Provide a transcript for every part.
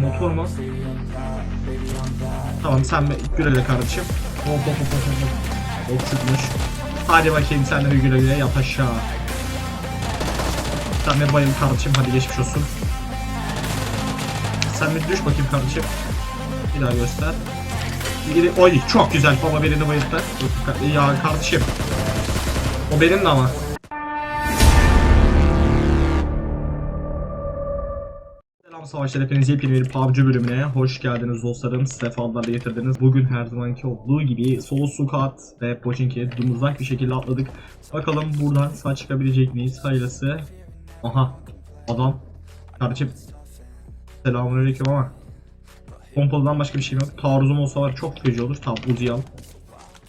Motor mu? Tamam sen bir güle güle kardeşim. Hop hop hop hop hop. Hop çıkmış. Hadi bakayım sen de bir güle güle yat aşağı. Sen de bayıl kardeşim hadi geçmiş olsun. Sen bir düş bakayım kardeşim. Bir daha göster. Biri, oy çok güzel baba birini bayılttı. Ya kardeşim. O benim de ama. Selam savaşlar hepiniz yepyeni bir PUBG bölümüne hoş geldiniz dostlarım. Sefalarla getirdiniz. Bugün her zamanki olduğu gibi Soul Sukat ve Pochinki'ye dumuzlak bir şekilde atladık. Bakalım buradan sağ çıkabilecek miyiz? Hayırlısı. Aha adam. Kardeşim. Selamünaleyküm ama. Pompalıdan başka bir şey yok. Taarruzum olsa var çok feci olur. Tamam Uzi'yi al.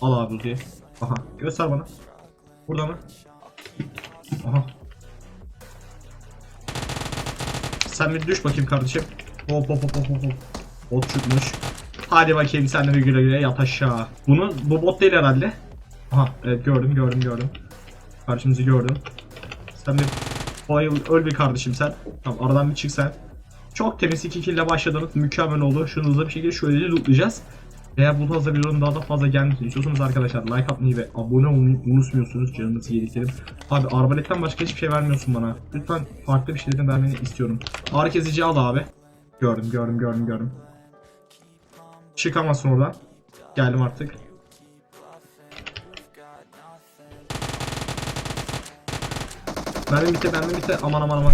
Al abi Uzi'yi. Aha göster bana. Burada mı? Aha. Sen bir düş bakayım kardeşim. Hop hop hop hop hop. Bot çıkmış. Hadi bakayım sen de bir güle güle yat aşağı. Bunu bu bot değil herhalde. Aha evet gördüm gördüm gördüm. Karşımızı gördüm. Sen bir bayıl öl bir kardeşim sen. Tamam aradan bir çık sen. Çok temiz 2 kill ile başladınız. Mükemmel oldu. Şunu hızlı bir şekilde şöyle lootlayacağız. Eğer bu fazla videonun daha da fazla gelmesini istiyorsanız arkadaşlar like atmayı ve abone olmayı unutmuyorsunuz canınızı yediklerim. Abi arbaletten başka hiçbir şey vermiyorsun bana. Lütfen farklı bir şeylerin vermeni istiyorum. Ağrı kesici al abi. Gördüm gördüm gördüm gördüm. Çıkamazsın oradan. Geldim artık. Mermi bitti mermi bitti aman aman aman.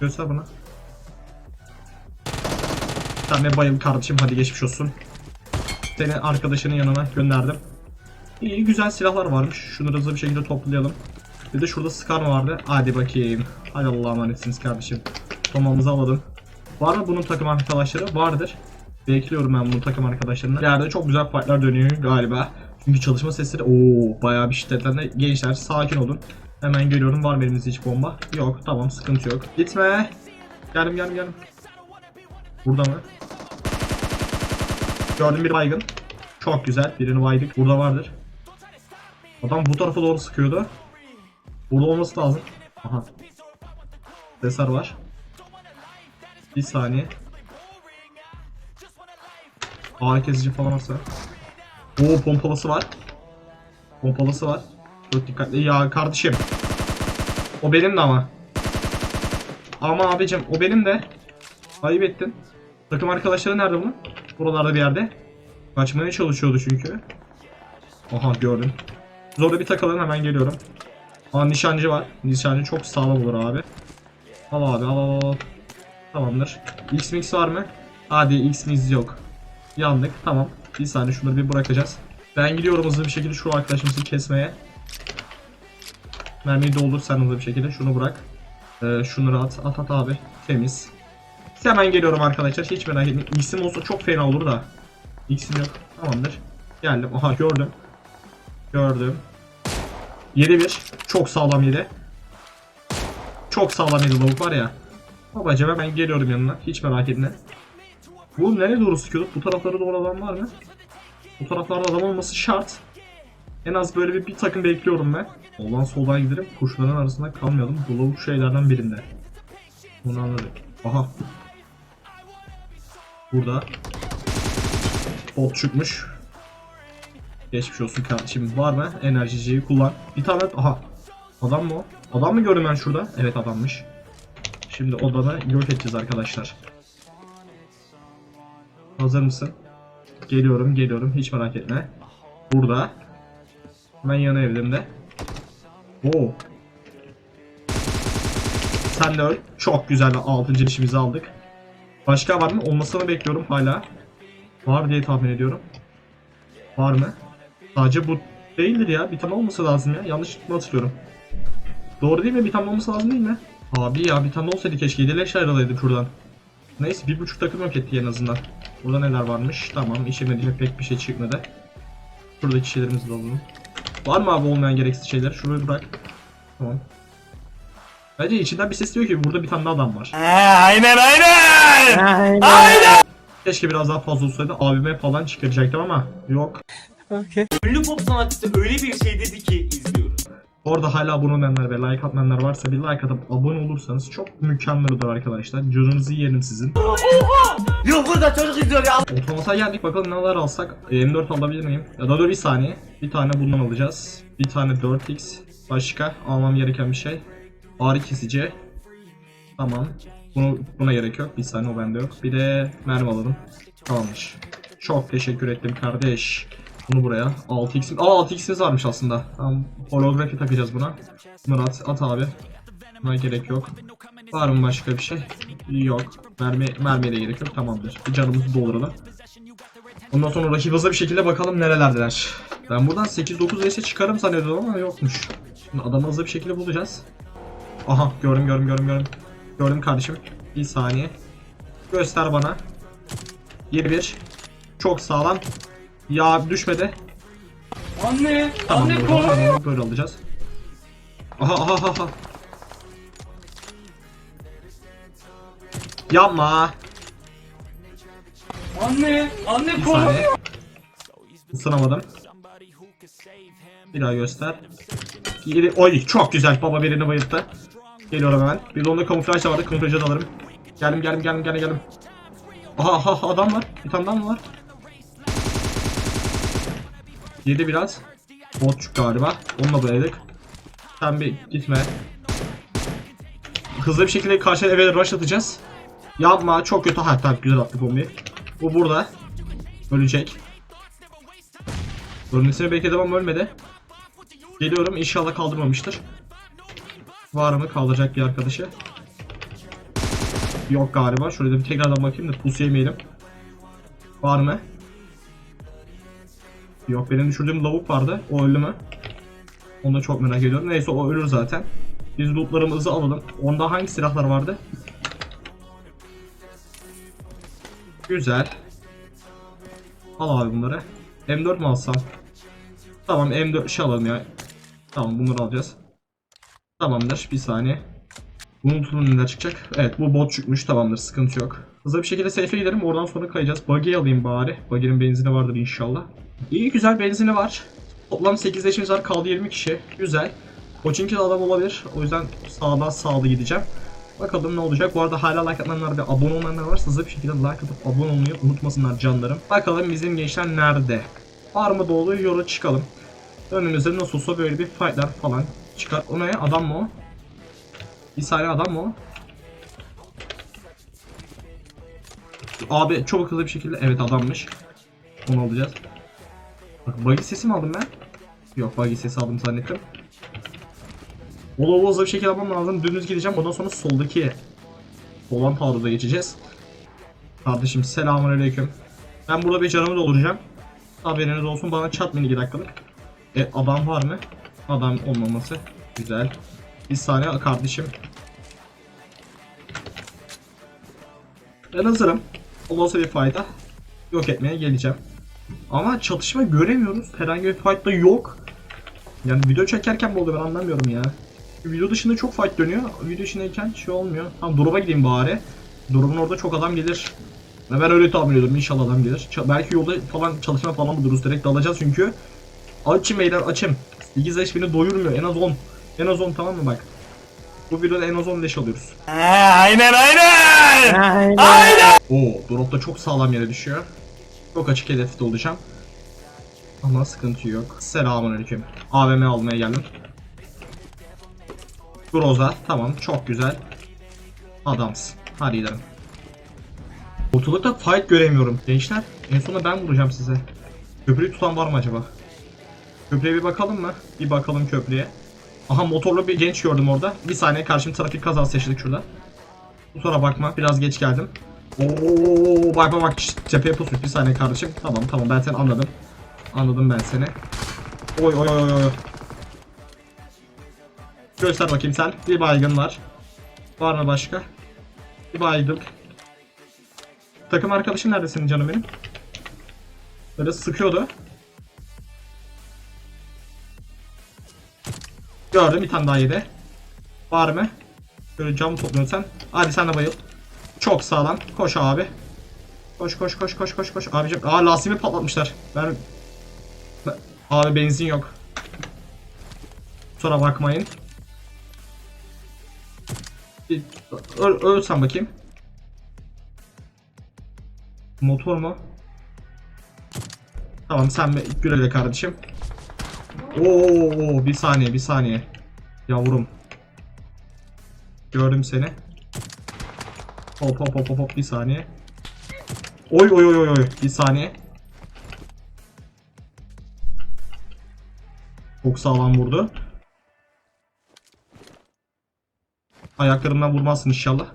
Göster bana. Sen de bayıl kardeşim hadi geçmiş olsun. Seni arkadaşının yanına gönderdim. İyi güzel silahlar varmış. Şunları hızlı bir şekilde toplayalım. Bir de şurada Scar vardı. Hadi bakayım. Hadi Allah'a emanetsiniz kardeşim. Tomamızı alalım. Var mı bunun takım arkadaşları? Vardır. Bekliyorum ben bunun takım arkadaşlarını. Yerde çok güzel fightlar dönüyor galiba. Çünkü çalışma sesleri ooo bayağı bir şiddetlendi. Gençler sakin olun. Hemen geliyorum. Var mı elimizde hiç bomba? Yok. Tamam sıkıntı yok. Gitme. Geldim geldim geldim. Burada mı? Gördüm bir baygın. Çok güzel. Birini baydık. Burada vardır. Adam bu tarafa doğru sıkıyordu. Burada olması lazım. Aha. Desar var. Bir saniye. Ağrı kesici falan varsa. Oo pompalısı var. Pompalısı var. Çok dikkatli. Ya kardeşim. O benim de ama. Ama abicim o benim de. Ayıp ettin. Takım arkadaşları nerede bunun? Buralarda bir yerde. Kaçmaya çalışıyordu çünkü. Aha gördüm. Zorda bir takılalım hemen geliyorum. Aa nişancı var. Nişancı çok sağlam olur abi. Al abi al al al. Tamamdır. X mix var mı? Hadi X mix yok. Yandık tamam. Bir saniye şunları bir bırakacağız. Ben gidiyorum hızlı bir şekilde şu arkadaşımızı kesmeye. Mermiyi doldur sen hızlı bir şekilde. Şunu bırak. Ee, şunları at. At at abi. Temiz. Hemen geliyorum arkadaşlar. Hiç merak etmeyin. X'im olsa çok fena olur da. X'im yok. Tamamdır. Geldim. Aha gördüm. Gördüm. 7-1. Çok sağlam yedi. Çok sağlam yedi lavuk var ya. Babacım hemen geliyorum yanına. Hiç merak etme. Bu nereye doğru sıkıyorduk? Bu taraflara doğru adam var mı? Bu taraflarda adam olması şart. En az böyle bir, bir takım bekliyorum ben. Soldan soldan giderim. Kuşların arasında kalmayalım. Bu lavuk şeylerden birinde. Bunu anladık. Aha. Burada. Bot çıkmış. Geçmiş olsun kardeşim. Var mı? Enerjiciyi kullan. Bir tane aha. Adam mı o? Adam mı gördüm ben şurada? Evet adammış. Şimdi odanı yok edeceğiz arkadaşlar. Hazır mısın? Geliyorum geliyorum hiç merak etme. Burada. Hemen yana evimde. Oo. Sen de öl. Çok güzel 6. işimizi aldık. Başka var mı? Olmasını bekliyorum hala. Var diye tahmin ediyorum. Var mı? Sadece bu değildir ya. Bir tane olması lazım ya. Yanlış mı hatırlıyorum? Doğru değil mi? Bir tane olması lazım değil mi? Abi ya bir tane olsaydı keşke. 7 leş ayrılaydı şuradan. Neyse bir buçuk takım yok etti en azından. Burada neler varmış? Tamam işemediğime pek bir şey çıkmadı. Şuradaki şeylerimizi de alalım. Var mı abi olmayan gereksiz şeyler? Şurayı bırak. Tamam. Bence içinden bir ses diyor ki burada bir tane daha adam var. aynen aynen. Keşke biraz daha fazla olsaydı abime falan çıkaracaktım ama yok. Ünlü pop sanatçısı öyle bir şey dedi ki izliyoruz. Orada hala abone olmayanlar ve like atmayanlar varsa bir like atıp abone olursanız çok mükemmel olur arkadaşlar. Canınızı yerim sizin. Yok burada çocuk izliyor ya. Otomata geldik bakalım neler alsak. E, M4 alabilir miyim? Ya da dur bir saniye. Bir tane bundan alacağız. Bir tane 4x. Başka almam gereken bir şey. Ağrı kesici. Tamam. Bunu, buna gerek yok. Bir saniye o bende yok. Bir de mermi alalım. Tamamdır. Çok teşekkür ettim kardeş. Bunu buraya. 6x. Aa 6x'imiz varmış aslında. Tamam. Holografi takacağız buna. Bunları at, abi. Buna gerek yok. Var mı başka bir şey? Yok. Mermi, mermiye de gerek yok. Tamamdır. Bir canımızı dolduralım. Ondan sonra rakip hızlı bir şekilde bakalım nerelerdeler. Ben buradan 8-9 vs çıkarım zannediyordum ama yokmuş. Şimdi adamı hızlı bir şekilde bulacağız. Aha gördüm gördüm gördüm gördüm. Gördüm kardeşim. Bir saniye. Göster bana. 7-1. Çok sağlam. Ya düşmedi. Anne. Tamam anne kovalıyor. böyle alacağız. Aha aha aha. Yapma. Anne. Anne kovalıyor. Isınamadım. Bir daha göster. Yedi. Oy çok güzel. Baba birini bayılttı. Geliyorum hemen. Bir de onda kamuflaj da vardı. Kamuflajı da alırım. Geldim geldim geldim geldim geldim. Aha aha adam var. Bir tane daha mı var? Yedi biraz. Botçuk galiba. Onunla bayıldık. Sen bir gitme. Hızlı bir şekilde karşı eve rush atacağız. Yapma çok kötü. Ha tamam güzel attı bombayı. Bu burada. Ölecek. Ölmesini bekledim ama ölmedi. Geliyorum inşallah kaldırmamıştır. Var mı kaldıracak bir arkadaşı? Yok galiba. Şöyle bir tekrardan bakayım da pusu yemeyelim. Var mı? Yok benim düşürdüğüm lavuk vardı. O öldü mü? Onu da çok merak ediyorum. Neyse o ölür zaten. Biz lootlarımızı alalım. Onda hangi silahlar vardı? Güzel. Al abi bunları. M4 mi alsam? Tamam M4 şey alalım ya. Tamam bunları alacağız. Tamamdır bir saniye. Bunun neler çıkacak? Evet bu bot çıkmış tamamdır sıkıntı yok. Hızlı bir şekilde safe'e gidelim oradan sonra kayacağız. Buggy'i alayım bari. Buggy'nin benzini vardır inşallah. İyi güzel benzini var. Toplam 8 leşimiz var kaldı 20 kişi. Güzel. Koçinki de adam olabilir. O yüzden sağdan sağlı gideceğim. Bakalım ne olacak. Bu arada hala like atmayanlar ve abone olmayanlar varsa hızlı bir şekilde like atıp abone olmayı unutmasınlar canlarım. Bakalım bizim gençler nerede? Var mı dolu yola çıkalım. Önümüzde nasıl olsa böyle bir fightlar falan çıkar. O ne? Adam mı o? Bir saniye adam mı o? Abi çok hızlı bir şekilde evet adammış. Onu alacağız. Bak buggy sesi mi aldım ben? Yok buggy sesi aldım zannettim. Ola hızlı bir şekilde almam lazım. Dümdüz gideceğim. Ondan sonra soldaki olan taarruza geçeceğiz. Kardeşim selamünaleyküm. Ben burada bir canımı dolduracağım. Haberiniz olsun bana çatmayın 2 dakikalık. E adam var mı? Adam olmaması. Güzel. Bir saniye kardeşim. Ben hazırım. Olası bir fayda. Yok etmeye geleceğim. Ama çatışma göremiyoruz. Herhangi bir fight da yok. Yani video çekerken mi oluyor ben anlamıyorum ya. Video dışında çok fight dönüyor. Video içindeyken şey olmuyor. Tamam drop'a gideyim bari. Drop'un orada çok adam gelir. Ben öyle tahmin ediyorum. İnşallah adam gelir. Ç- belki yolda falan çalışma falan buluruz. Direkt dalacağız çünkü. Açım beyler açım. 8 leş beni doyurmuyor. En az 10. En az 10 tamam mı bak. Bu videoda en az 10 leş alıyoruz. He, aynen aynen. Aynen. Oo dropta çok sağlam yere düşüyor. Çok açık hedefte olacağım. Ama sıkıntı yok. Selamünaleyküm. AVM almaya geldim. Groza tamam çok güzel. Adamsın. Hadi gidelim. Ortalıkta fight göremiyorum. Gençler en sonunda ben vuracağım size. Köprüyü tutan var mı acaba? Köprüye bir bakalım mı? Bir bakalım köprüye. Aha motorlu bir genç gördüm orada. Bir saniye karşım trafik kazası yaşadık şurada. Kusura bakma biraz geç geldim. Oo bak bak bak tepeye pusmuş bir saniye kardeşim. Tamam tamam ben seni anladım. Anladım ben seni. Oy oy oy oy. Göster bakayım sen. Bir baygın var. Var mı başka? Bir baygın. Takım arkadaşın nerede senin canım benim? Böyle sıkıyordu. Gördüm bir tane daha yedi. Var mı? Böyle cam topluyorsun sen. Hadi sen de bayıl. Çok sağlam. Koş abi. Koş koş koş koş koş koş. Abicim aa lastiğimi patlatmışlar. Ben Abi benzin yok. Kusura bakmayın. Bir, öl, ölsem bakayım. Motor mu? Tamam sen güle güle kardeşim. Oo bir saniye bir saniye. Yavrum. Gördüm seni. Hop hop hop hop hop bir saniye. Oy oy oy oy bir saniye. Çok sağlam vurdu. Ayaklarından vurmazsın inşallah.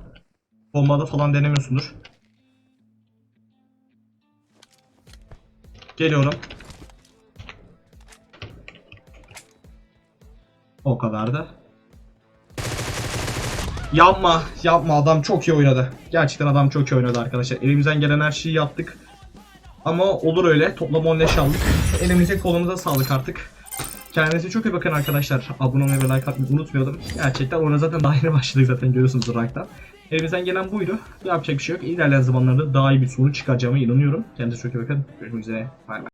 Bombada falan denemiyorsundur. Geliyorum. O kadar da. Yapma, yapma. Adam çok iyi oynadı. Gerçekten adam çok iyi oynadı arkadaşlar. Elimizden gelen her şeyi yaptık. Ama olur öyle. Toplam 10 leş aldık. Elimize kolumuza sağlık artık. Kendinize çok iyi bakın arkadaşlar. Abone olmayı ve like atmayı unutmayalım. Gerçekten oyuna zaten daha yeni başladık zaten görüyorsunuz ranktan. Elimizden gelen buydu. Yapacak bir şey yok. İlerleyen zamanlarda daha iyi bir sonuç çıkaracağıma inanıyorum. Kendinize çok iyi bakın. Görüşmek üzere. Bay bay.